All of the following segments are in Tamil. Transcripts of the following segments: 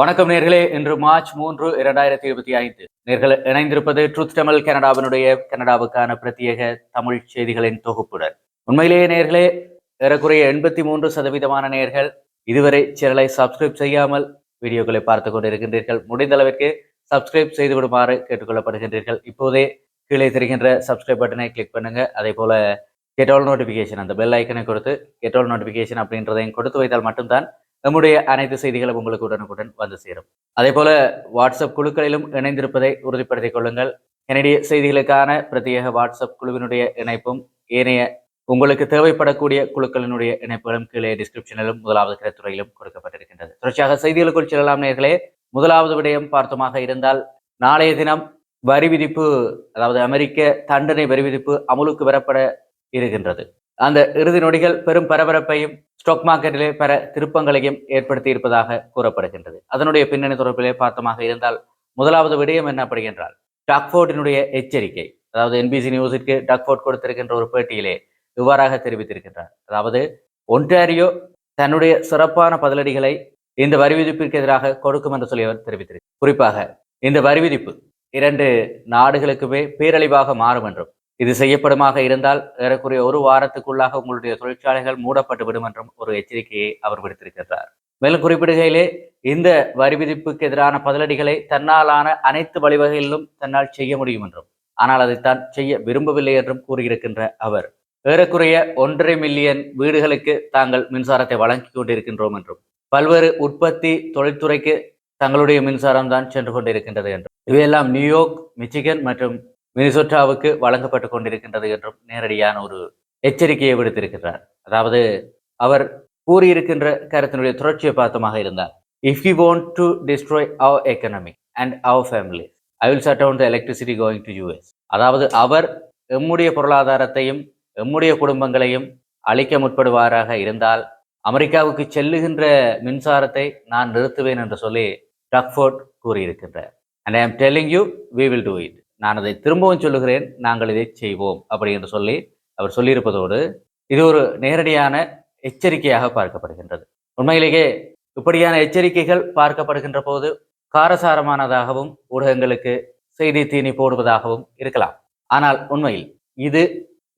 வணக்கம் நேர்களே. இன்று மார்ச் மூன்று இரண்டாயிரத்தி இருபத்தி ஐந்து. நேர்கள் இணைந்திருப்பது ட்ரூத் தமிழ் கனடாவினுடைய கனடாவுக்கான பிரத்யேக தமிழ் செய்திகளின் தொகுப்புடன். உண்மையிலேயே நேர்களே ஏறக்குறைய எண்பத்தி மூன்று சதவீதமான நேர்கள் இதுவரை சேனலை சப்ஸ்கிரைப் செய்யாமல் வீடியோக்களை பார்த்து கொண்டிருக்கின்றீர்கள். முடிந்த அளவிற்கு சப்ஸ்கிரைப் செய்து விடுமாறு கேட்டுக்கொள்ளப்படுகின்றீர்கள். இப்போதே கீழே தெரிகின்ற சப்ஸ்கிரைப் பட்டனை கிளிக் பண்ணுங்க. அதே போல கெட்டால் நோட்டிஃபிகேஷன் அந்த பெல் ஐக்கனை கொடுத்து கெட்டால் நோட்டிஃபிகேஷன் அப்படின்றதையும் கொடுத்து வைத்தால் மட்டும்தான் நம்முடைய அனைத்து செய்திகளும் உங்களுக்கு உடனுக்குடன் வந்து சேரும். அதே போல வாட்ஸ்அப் குழுக்களிலும் இணைந்திருப்பதை உறுதிப்படுத்திக் கொள்ளுங்கள். என்னுடைய செய்திகளுக்கான பிரத்யேக வாட்ஸ்அப் குழுவினுடைய இணைப்பும் ஏனைய உங்களுக்கு தேவைப்படக்கூடிய குழுக்களினுடைய இணைப்புகளும் கீழே டிஸ்கிரிப்ஷனிலும் முதலாவது கிரத்துறையிலும் கொடுக்கப்பட்டிருக்கின்றது. தொடர்ச்சியாக செய்திகளுக்குள் செல்லலாம் நேர்களே. முதலாவது விடயம் பார்த்தமாக இருந்தால் நாளைய தினம் வரி விதிப்பு அதாவது அமெரிக்க தண்டனை வரி விதிப்பு அமுலுக்கு வரப்பட இருக்கின்றது. அந்த இறுதி நொடிகள் பெரும் பரபரப்பையும் ஸ்டாக் மார்க்கெட்டிலே பெற திருப்பங்களையும் ஏற்படுத்தி இருப்பதாக கூறப்படுகின்றது. அதனுடைய பின்னணி தொடர்பிலே பார்த்தமாக இருந்தால் முதலாவது விடயம் என்ன அப்படின்றால் டாக்ஃபோர்டினுடைய எச்சரிக்கை அதாவது என்பிசி நியூஸிற்கு டாக்ஃபோர்ட் கொடுத்திருக்கின்ற ஒரு பேட்டியிலே இவ்வாறாக தெரிவித்திருக்கின்றார். அதாவது ஒன்டாரியோ தன்னுடைய சிறப்பான பதிலடிகளை இந்த வரி விதிப்பிற்கு எதிராக கொடுக்கும் என்று சொல்லி அவர் தெரிவித்திருக்கிறார். குறிப்பாக இந்த வரி விதிப்பு இரண்டு நாடுகளுக்குமே பேரழிவாக மாறும் என்றும் இது செய்யப்படுமாக இருந்தால் ஏறக்குறைய ஒரு வாரத்துக்குள்ளாக உங்களுடைய தொழிற்சாலைகள் மூடப்பட்டு விடும் என்றும் ஒரு எச்சரிக்கையை அவர் விடுத்திருக்கின்றார் மேலும் குறிப்பிடுகையிலே இந்த வரி விதிப்புக்கு எதிரான பதிலடிகளை தன்னாலான அனைத்து வழிவகைகளிலும் தன்னால் செய்ய முடியும் என்றும் ஆனால் அதை தான் செய்ய விரும்பவில்லை என்றும் கூறியிருக்கின்ற அவர் ஏறக்குறைய ஒன்றரை மில்லியன் வீடுகளுக்கு தாங்கள் மின்சாரத்தை வழங்கி கொண்டிருக்கின்றோம் என்றும் பல்வேறு உற்பத்தி தொழில்துறைக்கு தங்களுடைய மின்சாரம் தான் சென்று கொண்டிருக்கின்றது என்றும். இவையெல்லாம் நியூயார்க் மிச்சிகன் மற்றும் மினிசோட்டாவுக்கு வழங்கப்பட்டு கொண்டிருக்கின்றது என்றும் நேரடியான ஒரு எச்சரிக்கையை விடுத்திருக்கிறார். அதாவது அவர் கூறியிருக்கின்ற கருத்தினுடைய தொடர்ச்சியை பார்த்தமாக இருந்தார் if you want to destroy our economy and our family I will shut down the electricity going to US அதாவது அவர் எம்முடைய பொருளாதாரத்தையும் எம்முடைய குடும்பங்களையும் அழிக்க முற்படுவாராக இருந்தால் அமெரிக்காவுக்கு செல்லுகின்ற மின்சாரத்தை நான் நிறுத்துவேன் என்று சொல்லி டக்ஃபோர்ட் கூறியிருக்கின்றார். And I am telling you we will do it நான் அதை திரும்பவும் சொல்லுகிறேன் நாங்கள் இதை செய்வோம் அப்படி என்று சொல்லி அவர் சொல்லியிருப்பதோடு இது ஒரு நேரடியான எச்சரிக்கையாக பார்க்கப்படுகின்றது. உண்மையிலேயே இப்படியான எச்சரிக்கைகள் பார்க்கப்படுகின்ற போது காரசாரமானதாகவும் ஊடகங்களுக்கு செய்தி தீனி போடுவதாகவும் இருக்கலாம். ஆனால் உண்மையில் இது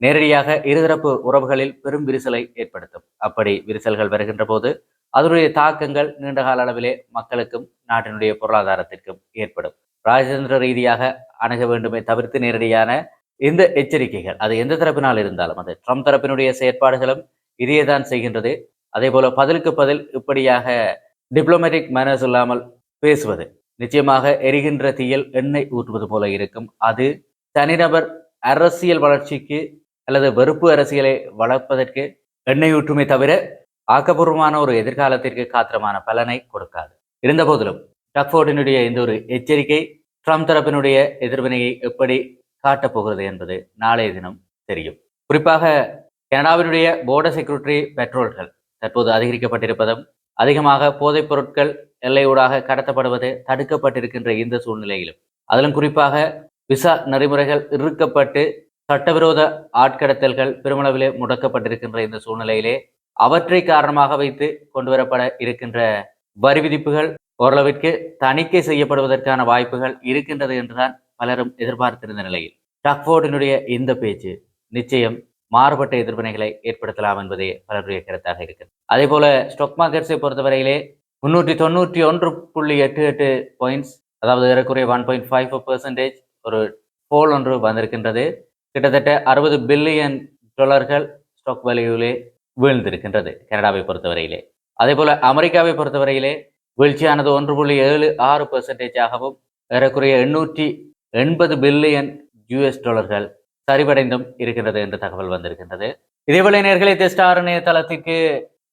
நேரடியாக இருதரப்பு உறவுகளில் பெரும் விரிசலை ஏற்படுத்தும். அப்படி விரிசல்கள் வருகின்ற போது அதனுடைய தாக்கங்கள் நீண்டகால அளவிலே மக்களுக்கும் நாட்டினுடைய பொருளாதாரத்திற்கும் ஏற்படும். ராஜதந்திர ரீதியாக அணுக வேண்டுமே தவிர்த்து நேரடியான இந்த எச்சரிக்கைகள். அது எந்த தரப்பினால் இருந்தாலும் அது ட்ரம்ப் தரப்பினுடைய செயற்பாடுகளும் இதையே தான் செய்கின்றது. அதே போல பதிலுக்கு பதில் இப்படியாக டிப்ளமேட்டிக் மேனர்ஸ் இல்லாமல் பேசுவது நிச்சயமாக எரிகின்ற தீயில் எண்ணெய் ஊற்றுவது போல இருக்கும். அது தனிநபர் அரசியல் வளர்ச்சிக்கு அல்லது வெறுப்பு அரசியலை வளர்ப்பதற்கு எண்ணெய் ஊற்றுமே தவிர ஆக்கப்பூர்வமான ஒரு எதிர்காலத்திற்கு காத்திரமான பலனை கொடுக்காது. இருந்த போதிலும் டக்ஃபோர்டினுடைய இந்த ஒரு எச்சரிக்கை ட்ரம்ப் தரப்பினுடைய எதிர்வினையை எப்படி காட்டப் போகிறது என்பது நாளைய தினம் தெரியும். குறிப்பாக கனடாவினுடைய போர்டர் செக்யூரிட்டி பெட்ரோல்கள் தற்போது அதிகரிக்கப்பட்டிருப்பதும் அதிகமாக போதைப் பொருட்கள் எல்லையூடாக கடத்தப்படுவது தடுக்கப்பட்டிருக்கின்ற இந்த சூழ்நிலையிலும். அதிலும் குறிப்பாக விசா நெறிமுறைகள் இறுக்கப்பட்டு சட்டவிரோத ஆட்கடத்தல்கள் பெருமளவிலே முடக்கப்பட்டிருக்கின்ற இந்த சூழ்நிலையிலே அவற்றை காரணமாக வைத்து கொண்டு வரப்பட இருக்கின்ற வரி விதிப்புகள் ஓரளவிற்கு தணிக்கை செய்யப்படுவதற்கான வாய்ப்புகள் இருக்கின்றது என்றுதான் பலரும் எதிர்பார்த்திருந்த நிலையில். டக்ஃபோர்டினுடைய இந்த பேச்சு நிச்சயம் மாறுபட்ட எதிர்வினைகளை ஏற்படுத்தலாம் என்பதே பலருடைய கருத்தாக இருக்கிறது. அதே போல ஸ்டாக் மார்க்கெட்ஸை பொறுத்தவரையிலே முன்னூற்றி தொண்ணூற்றி ஒன்று புள்ளி எட்டு எட்டு பாயிண்ட்ஸ் அதாவது ஏறக்குறைய ஒன் பாயிண்ட் ஃபைவ் பர்சன்டேஜ் ஒரு போல் ஒன்று வந்திருக்கின்றது. கிட்டத்தட்ட அறுபது பில்லியன் டாலர்கள் ஸ்டாக் வேல்யூவிலே வீழ்ந்திருக்கின்றது கனடாவை பொறுத்தவரையிலே. அதே போல அமெரிக்காவை பொறுத்தவரையிலே வீழ்ச்சியானது ஒன்று புள்ளி ஏழு ஆறு பெர்சன்டேஜாகவும் ஏறக்குறைய எண்ணூற்றி எண்பது பில்லியன் யூஎஸ் டாலர்கள் சரிவடைந்தும் இருக்கின்றது என்று தகவல் வந்திருக்கின்றது. இதேபோல நேர்களை தெஸ்டார் இணையதளத்திற்கு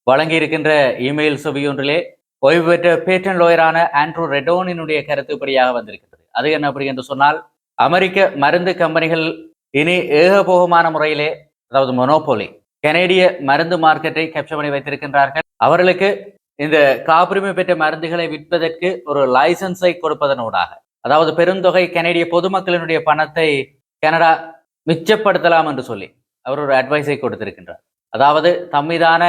வழங்கி இருக்கின்ற இமெயில் சுவியொன்றிலே ஓய்வு பெற்ற பேட்டன் லோயரான ஆண்ட்ரூ ரெடோனினுடைய கருத்து இப்படியாக வந்திருக்கின்றது. அது என்ன அப்படி என்று சொன்னால் அமெரிக்க மருந்து கம்பெனிகள் இனி ஏகபோகமான முறையிலே அதாவது மொனோபோலி கனேடிய மருந்து மார்க்கெட்டை கேப்சர் பண்ணி வைத்திருக்கின்றார்கள். அவர்களுக்கு இந்த காப்புரிமை பெற்ற மருந்துகளை விற்பதற்கு ஒரு லைசன்ஸை கொடுப்பதனூடாக. அதாவது பெருந்தொகை கனடிய பொதுமக்களினுடைய பணத்தை கனடா மிச்சப்படுத்தலாம் என்று சொல்லி அவர் ஒரு அட்வைஸை கொடுத்திருக்கின்றார். அதாவது தம்மீதான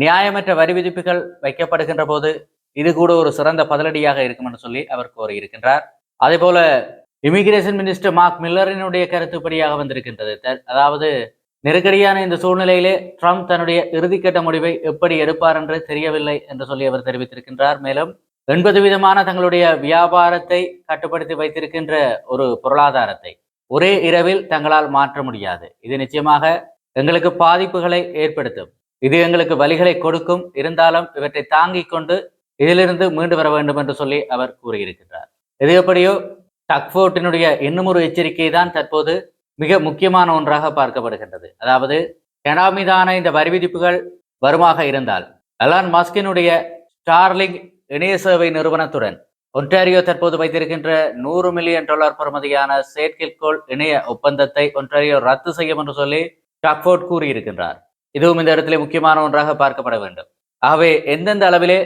நியாயமற்ற வரி விதிப்புகள் வைக்கப்படுகின்ற போது இது கூட ஒரு சிறந்த பதிலடியாக இருக்கும் என்று சொல்லி அவர் கோரியிருக்கின்றார் அதே போல இமிகிரேஷன் மினிஸ்டர் மார்க் மில்லரினுடைய கருத்துப்படியாக வந்திருக்கின்றது. த- அதாவது நெருக்கடியான இந்த சூழ்நிலையிலே ட்ரம்ப் தன்னுடைய இறுதிக்கட்ட முடிவை எப்படி எடுப்பார் என்று தெரியவில்லை என்று சொல்லி அவர் தெரிவித்திருக்கின்றார். மேலும் எண்பது விதமான தங்களுடைய வியாபாரத்தை கட்டுப்படுத்தி வைத்திருக்கின்ற ஒரு பொருளாதாரத்தை ஒரே இரவில் தங்களால் மாற்ற முடியாது. இது நிச்சயமாக எங்களுக்கு பாதிப்புகளை ஏற்படுத்தும். இது எங்களுக்கு வலிகளை கொடுக்கும். இருந்தாலும் இவற்றை தாங்கிக் கொண்டு இதிலிருந்து மீண்டு வர வேண்டும் என்று சொல்லி அவர் கூறியிருக்கின்றார். எது எப்படியோ டக்ஃபோர்ட்டினுடைய இன்னும் ஒரு எச்சரிக்கை தான் தற்போது மிக முக்கியமான ஒன்றாக பார்க்கப்படுகின்றது. அதாவது கனடா மீதான இந்த வரி விதிப்புகள் வருமாக இருந்தால் அலான் மஸ்கினுடைய ஸ்டார்லிங் இணைய சேவை நிறுவனத்துடன் ஒன்டாரியோ தற்போது வைத்திருக்கின்ற நூறு மில்லியன் டாலர் பெறுமதியான செயற்கைக்கோள் இணைய ஒப்பந்தத்தை ஒன்டாரியோ ரத்து செய்யும் என்று சொல்லி டக்ஃபோர்ட் கூறியிருக்கின்றார். இதுவும் இந்த இடத்திலே முக்கியமான ஒன்றாக பார்க்கப்பட வேண்டும். ஆகவே எந்தெந்த அளவிலே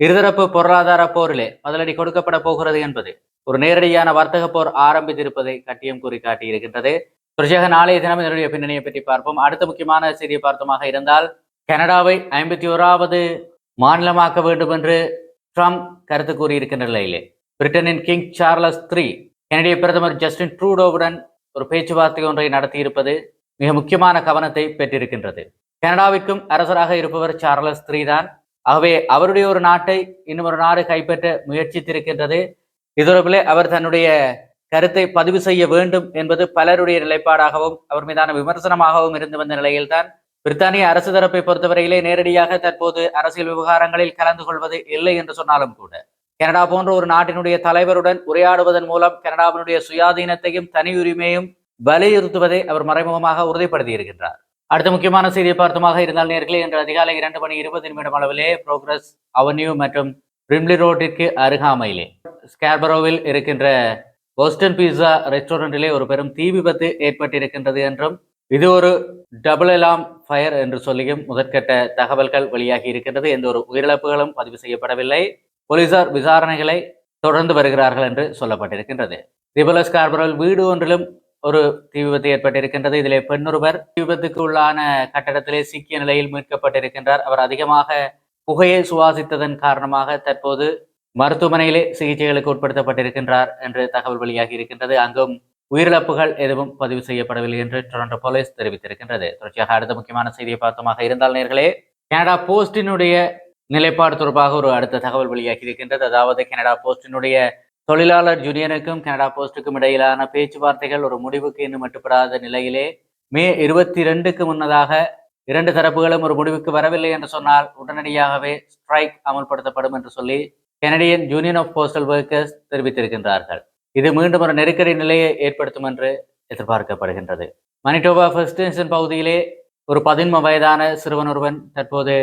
இருதரப்பு பொருளாதார போரிலே முதலடி கொடுக்கப்பட போகிறது என்பது ஒரு நேரடியான வர்த்தக போர் ஆரம்பித்திருப்பதை கட்டியம் கூறி காட்டியிருக்கின்றது தொடர்ச்சியாக நாளைய தினம் இதனுடைய பின்னணியை பற்றி பார்ப்போம். அடுத்த முக்கியமான செய்தியை பார்த்தோமாக இருந்தால் கனடாவை ஐம்பத்தி ஓராவது மாநிலமாக்க வேண்டும் என்று ட்ரம்ப் கருத்து கூறியிருக்கின்ற நிலையிலே. பிரிட்டனின் கிங் சார்லஸ் த்ரீ கனடிய பிரதமர் ஜஸ்டின் ட்ரூடோவுடன் ஒரு பேச்சுவார்த்தை ஒன்றை நடத்தியிருப்பது மிக முக்கியமான கவனத்தை பெற்றிருக்கின்றது. கனடாவிற்கும் அரசராக இருப்பவர் சார்லஸ் த்ரீ தான். ஆகவே அவருடைய ஒரு நாட்டை இன்னும் ஒரு நாடு கைப்பற்ற முயற்சித்திருக்கின்றது. இதொடர்பிலே அவர் தன்னுடைய கருத்தை பதிவு செய்ய வேண்டும் என்பது பலருடைய நிலைப்பாடாகவும் அவர் மீதான விமர்சனமாகவும் இருந்து வந்த நிலையில்தான் பிரித்தானிய அரசு தரப்பை பொறுத்தவரையிலே நேரடியாக தற்போது அரசியல் விவகாரங்களில் கலந்து கொள்வது இல்லை என்று சொன்னாலும் கூட கனடா போன்ற ஒரு நாட்டினுடைய தலைவருடன் உரையாடுவதன் மூலம் கனடாவினுடைய சுயாதீனத்தையும் தனி உரிமையும் வலியுறுத்துவதை அவர் மறைமுகமாக உறுதிப்படுத்தி இருக்கின்றார். அடுத்த முக்கியமான செய்தியை பார்த்தமாக இருந்தால் நேர்களே இன்று அதிகாலை இரண்டு மணி இருபது நிமிடம் அளவிலே ப்ரோக்ரஸ் அவென்யூ மற்றும் ரிம்லி ரோட்டிற்கு அருகாமையிலே ஸ்கேர்பரோவில் இருக்கின்ற போஸ்டன் பீஸா ரெஸ்டாரண்டிலே ஒரு பெரும் தீ விபத்து ஏற்பட்டிருக்கின்றது என்றும் இது ஒரு டபுள் எலாம் ஃபயர் என்று சொல்லியும் முதற்கட்ட தகவல்கள் வெளியாகி இருக்கின்றது. எந்த ஒரு உயிரிழப்புகளும் பதிவு செய்யப்படவில்லை. போலீசார் விசாரணைகளை தொடர்ந்து வருகிறார்கள் என்று சொல்லப்பட்டிருக்கின்றது. திபுல ஸ்கார்பரோவில் வீடு ஒன்றிலும் ஒரு தீ விபத்து ஏற்பட்டிருக்கின்றது. இதிலே பெண்ணொருவர் தீ விபத்துக்கு உள்ளான கட்டடத்திலே சிக்கிய நிலையில் மீட்கப்பட்டிருக்கின்றார். அவர் அதிகமாக புகையை சுவாசித்ததன் காரணமாக தற்போது மருத்துவமனையிலே சிகிச்சைகளுக்கு உட்படுத்தப்பட்டிருக்கின்றார் என்று தகவல் வெளியாகி இருக்கின்றது. அங்கும் உயிரிழப்புகள் எதுவும் பதிவு செய்யப்படவில்லை என்று டொரண்டோ போலீஸ் தெரிவித்திருக்கின்றது. தொடர்ச்சியாக அடுத்த முக்கியமான செய்தியை பார்த்தோமாக இருந்தால் நேர்களே கனடா போஸ்டினுடைய நிலைப்பாடு தொடர்பாக ஒரு அடுத்த தகவல் வெளியாகி இருக்கின்றது. அதாவது கனடா போஸ்டினுடைய தொழிலாளர் யூனியனுக்கும் கனடா போஸ்டுக்கும் இடையிலான பேச்சுவார்த்தைகள் ஒரு முடிவுக்கு இன்னும் மட்டுப்படாத நிலையிலே மே இருபத்தி ரெண்டுக்கு முன்னதாக இரண்டு தரப்புகளும் ஒரு முடிவுக்கு வரவில்லை என்று சொன்னால் உடனடியாகவே ஸ்ட்ரைக் அமல்படுத்தப்படும் என்று சொல்லி Canadian union of postal workers தெரிவித்திருக்கின்றார்கள். இது மீண்டும் ஒரு நெருக்கடி நிலையை ஏற்படுத்தும் என்று எதிர்பார்க்கப்படுகின்றது. மனிடோபா ஃபெஸ்டேஷன் பகுதியிலே ஒரு பதின்ம வயதான சிறுவன் ஒருவன் தற்போது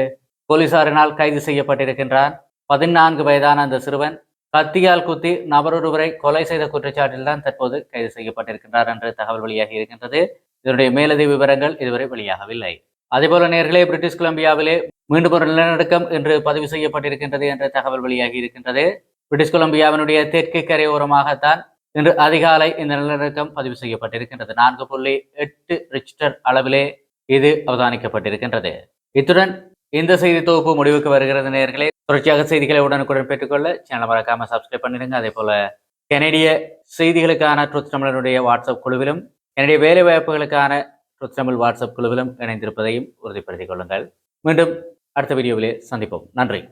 போலீசாரினால் கைது செய்யப்பட்டிருக்கின்றான். பதினான்கு வயதான அந்த சிறுவன் கத்தியால் குத்தி நபரொருவரை கொலை செய்த குற்றச்சாட்டில் தான் தற்போது கைது செய்யப்பட்டிருக்கின்றார் என்று தகவல் வெளியாகி இருக்கின்றது. இதனுடைய மேலதிக விவரங்கள் இதுவரை வெளியாகவில்லை. அதேபோல நேர்களே பிரிட்டிஷ் கொலம்பியாவிலே மீண்டும் ஒரு நிலநடுக்கம் என்று பதிவு செய்யப்பட்டிருக்கின்றது என்ற தகவல் வெளியாகி இருக்கின்றது. பிரிட்டிஷ் கொலம்பியாவினுடைய தெற்கு கரையோரமாகத்தான் இன்று அதிகாலை இந்த நிலநடுக்கம் பதிவு செய்யப்பட்டிருக்கின்றது. நான்கு புள்ளி எட்டு ரிக்டர் அளவிலே இது அவதானிக்கப்பட்டிருக்கின்றது. இத்துடன் இந்த செய்தி தொகுப்பு முடிவுக்கு வருகிறது நேர்களே. தொடர்ச்சியாக செய்திகளை உடனுக்குடன் பெற்றுக்கொள்ள சேனலை மறக்காம சப்ஸ்கிரைப் பண்ணிடுங்க. அதே போல கெனடிய செய்திகளுக்கான ட்ரூத் தமிழனுடைய வாட்ஸ்அப் குழுவிலும் கனடிய வேலை வாய்ப்புகளுக்கான தமிழ் வாட்ஸ்அப் குழுவிலும் இணைந்திருப்பதையும் உறுதிப்படுத்திக் கொள்ளுங்கள். மீண்டும் அடுத்த வீடியோவிலே சந்திப்போம். நன்றி.